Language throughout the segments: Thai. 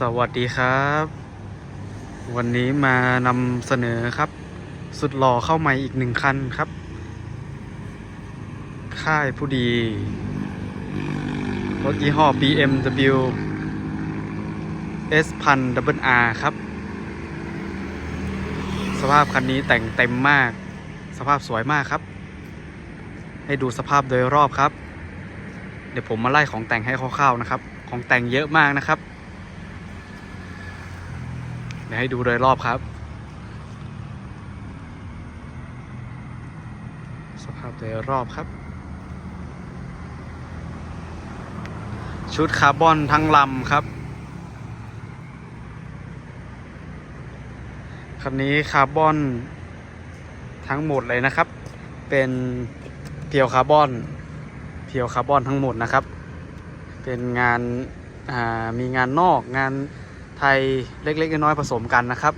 สวัสดีครับ วันนี้มานำเสนอครับ สุดหล่อเข้าใหม่อีกหนึ่งคันครับ ค่ายผู้ดี รถยี่ห้อ BMW S พัน R ครับ สภาพคันนี้แต่งเต็มมาก สภาพสวยมากครับ ให้ดูสภาพโดยรอบครับ เดี๋ยวผมมาไล่ของแต่งให้คร่าวๆนะครับ ของแต่งเยอะมากนะครับ ดี๋ยวให้ดูโดยรอบครับ สภาพโดยรอบครับ ชุดคาร์บอนทั้งลำครับคันนี้คาร์บอนทั้งหมดเลยนะครับ เป็นเพียวคาร์บอน เพียวคาร์บอนทั้งหมดนะครับ เป็นงานามีงานนอกงาน ทยเล็กๆน้อยๆผสมกันนะครับ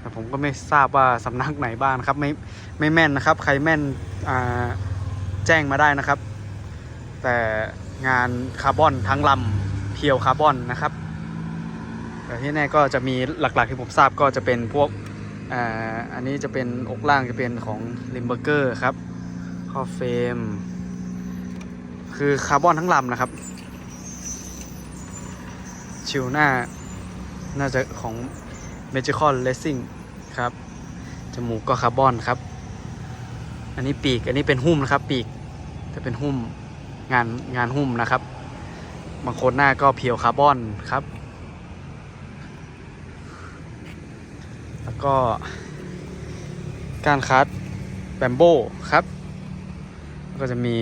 แต่ผมก็ไม่ทราบว่าสำนักไหนบ้างครับ ไม่ไม่แม่นนะครับ ใครแม่นแจ้งมาได้นะครับ แต่งานคาร์บอนทั้งลำเพียวคาร์บอนนะครับแต่ที่แน่ก็จะมีหลักๆที่ผมทราบก็จะเป็นพวกอ,อันนี้จะเป็นอกล่างจะเป็นของลิมเบอร์เกอร์ครับข้อเฟรมคือคาร์บอนทั้งลำนะครับ ชิวหน้า น่าจะของ Magical Racing ครับ จมูกก็คาร์บอนครับ อันนี้ปีก อันนี้เป็นหุ้มนะครับ ปีกจะเป็นหุ้มงานงานหุ้มนะครับ บางคนหน้าก็เพียวคาร์บอนครับ แล้วก็ การคัดแบมโบครับ ก็จะมี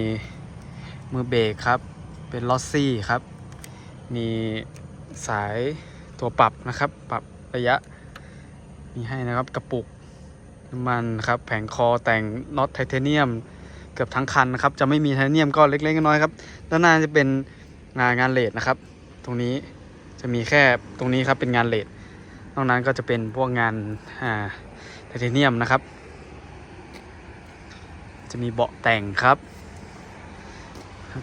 มือเบรกครับ เป็นลอสซี่ครับ มี สายตัวปรับนะครับ ปรับระยะมีให้นะครับกระปุกน้ำมันครับแผงคอแต่งน็อตไทเทเนียมเกือบทั้งคันนะครับ จะไม่มีไทเทเนียมก็เล็กๆน้อยๆครับด้านหน้าจะเป็นงานงานเลดนะครับ ตรงนี้จะมีแค่ตรงนี้ครับเป็นงานเลดนอกนั้นก็จะเป็นพวกงานไทเทเนียมนะครับ จะมีเบาะแต่งครับ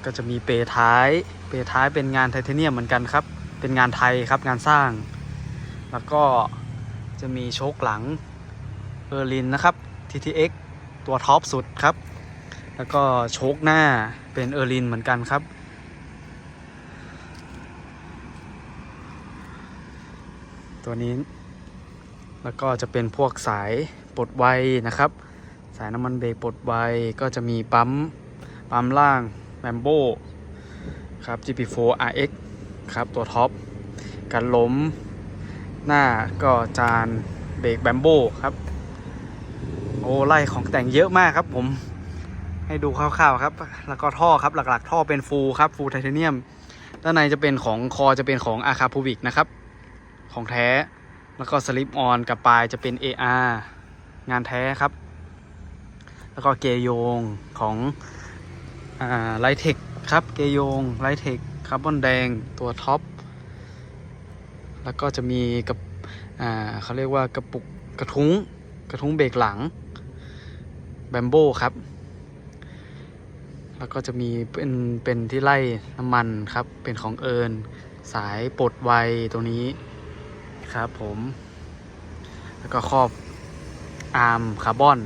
ก็จะมีเปท้าย เปท้ายเป็นงานไทเทเนียมเหมือนกันครับ เป็นงานไทยครับงานสร้าง แล้วก็จะมีโชคหลังเออร์ลินนะครับ TTX ตัวท็อปสุดครับ แล้วก็โชคหน้าเป็นเออร์ลินเหมือนกันครับ ตัวนี้ แล้วก็จะเป็นพวกสายปลดไวนะครับ สายน้ำมันเบรกปลดไวก็จะมีปั๊ม ปั๊มล่างแมมโบครับ GP4 RX ครับตัวท็อปกันล้ม หน้าก็จานเบรกแบมโบครับ โอ้ไล่ของแต่งเยอะมากครับผมให้ดูคร่าวๆครับ แล้วก็ท่อครับหลักๆ ท่อเป็นฟูครับฟูไทเทเนียม ด้านในจะเป็นของคอจะเป็นของอาคาพูวิกนะครับ ของแท้ แล้วก็สลิปออนกับปลายจะเป็น AR งานแท้ครับ แล้วก็เกยโยงของไลเทคครับ เกยโยงไลเทค คาร์บอนแดงตัวท็อป แล้วก็จะมีกับอ่าเขาเรียกว่ากระปุกกระทุ้งกระทุ้งเบรกหลังแบมโบครับ แล้วก็จะมีเป็นเป็นที่ไล่น้ำมันครับ เป็นของเอิญสายปลดไวตรงนี้ครับผม แล้วก็ครอบอาร์มคาร์บอน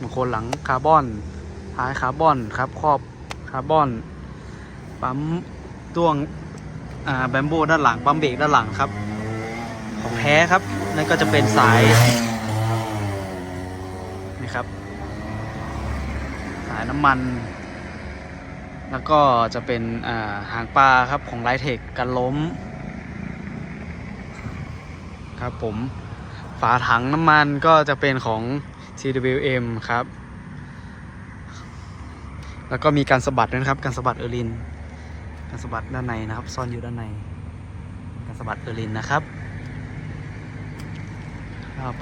บางคนหลังคาร์บอนท้ายคาร์บอนครับครอบคาร์บอน ปั๊ม ด้วงแบมโบด้านหลังปั๊มเบรกด้านหลังครับ ของแท้ครับ นั่นก็จะเป็นสายนี่ครับ สายน้ำมัน แล้วก็จะเป็นาหางปลาครับของไลเทคกันล้ม ครับผมฝาถังน้ำมันก็จะเป็นของ CWM ครับ แล้วก็มีการสะบัดด้วยนะครับ การสะบัดเออร์ลิน การสะบัดด้านในนะครับ ซ่อนอยู่ด้านในการสะบัดเออร์ลินนะครับ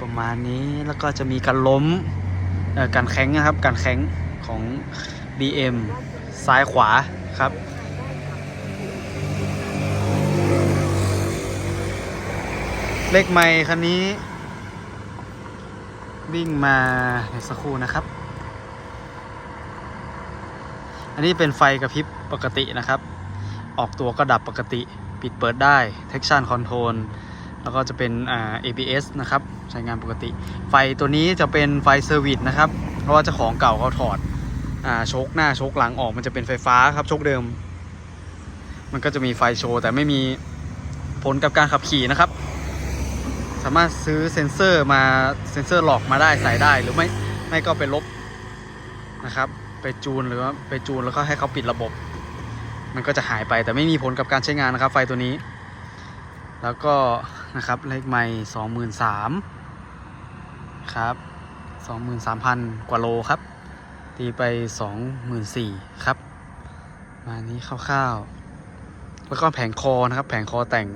ประมาณนี้แล้วก็จะมีการล้มการแข้งนะครับ การแข้งของ BM ซ้ายขวาครับเลขไม่คันนี้ วิ่งมาในสักครู่นะครับ อันนี้เป็นไฟกระพริบปกตินะครับ ออกตัวก็ดับปกติ ปิดเปิดได้ traction control แล้วก็จะเป็นอ่า ABS นะครับ ใช้งานปกติ ไฟตัวนี้จะเป็นไฟเซอร์วิสนะครับ เพราะว่าเจ้าของเก่าเขาถอดอ่าโชคหน้าโชคหลังออกมันจะเป็นไฟฟ้าครับโชคเดิม มันก็จะมีไฟโชว์ แต่ไม่มีผลกับการขับขี่นะครับ สามารถซื้อเซ็นเซอร์มาเซ็นเซอร์หลอกมาได้ใส่ได้หรือไม่ไม่ก็ไปลบนะครับ ไปจูนหรือว่าไปจูนแล้วก็ให้เขาปิดระบบ มันก็จะหายไปแต่ไม่มีผลกับการใช้งานนะครับ ไฟตัวนี้ แล้วก็นะครับเลขไม่สองหมื่นสามครับสองหมื่นสามพันกว่าโลครับ ตีไปสองหมื่นสี่ครับ มานี้คร่าวๆ แล้วก็แผงคอนะครับ แผงคอแต่ง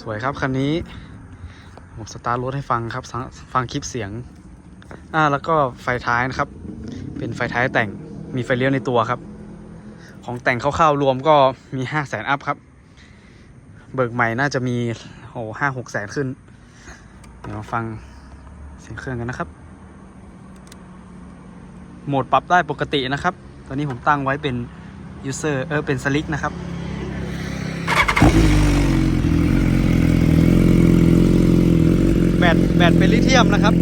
สวยครับคันนี้ผมสตาร์ทรถให้ฟังครับ ฟังคลิปเสียง อ่า แล้วก็ไฟท้ายนะครับ เป็นไฟท้ายแต่ง มีไฟเลี้ยวในตัวครับ ของแต่งคร่าวๆรวมก็มีห้าแสนอัพครับ เบิกใหม่น่าจะมีโอ้ห้าหกแสนขึ้น เดี๋ยวมาฟังเสียงเครื่องกันนะครับ โหมดปรับได้ปกตินะครับ ตอนนี้ผมตั้งไว้เป็น user เออเป็นสลิกนะครับแบตแบตเป็นลิเธียมนะครับ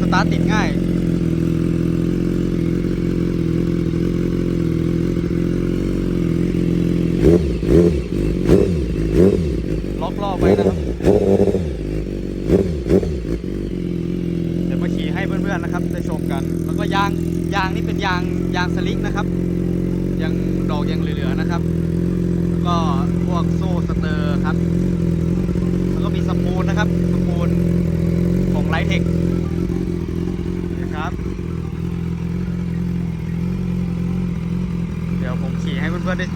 สตาร์ทติดง่าย ล็อกรอบไว้นะครับเดี๋ยวมาขี่ให้เพื่อนๆนะครับได้ชมกัน แล้วก็ยางยางนี่เป็นยางยางสลิกนะครับ ยังดอกยังเหลือๆนะครับ แล้วก็พวกโซ่สเตอร์ครับ แล้วก็มีสปูนนะครับสปูนของไลท์เทคนะครับเดี๋ยวผมขี่ให้เพื่อนๆได้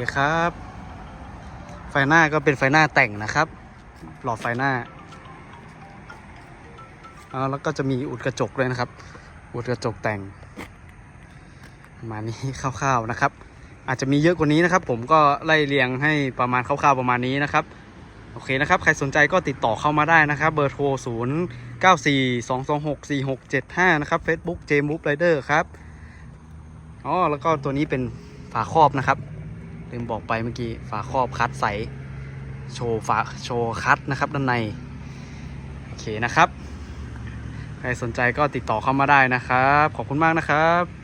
คครับ ไฟหน้าก็เป็นไฟหน้าแต่งนะครับ หลอดไฟหน้าอาแล้วก็จะมีอุดกระจกด้วยนะครับ อุดกระจกแต่งประมาณนี้คร่าวๆนะครับ อาจจะมีเยอะกว่านี้นะครับ ผมก็ไล่เรียงให้ประมาณคร่าวๆประมาณนี้นะครับโอเคนะครับ ใครสนใจก็ติดต่อเข้ามาได้นะครับ เบอร์โทร 0 9 4 2 2 6 4 6 7 5 นะครับ Facebook j m o v e Rider ครับ อ๋อ แล้วก็ตัวนี้เป็นฝาครอบนะครับ ลืมบอกไปเมื่อกี้ฝาครอบคัดใส โชว์ฝาโชว์คัดนะครับด้านใน โอเคนะครับ ใครสนใจก็ติดต่อเข้ามาได้นะครับ ขอบคุณมากนะครับ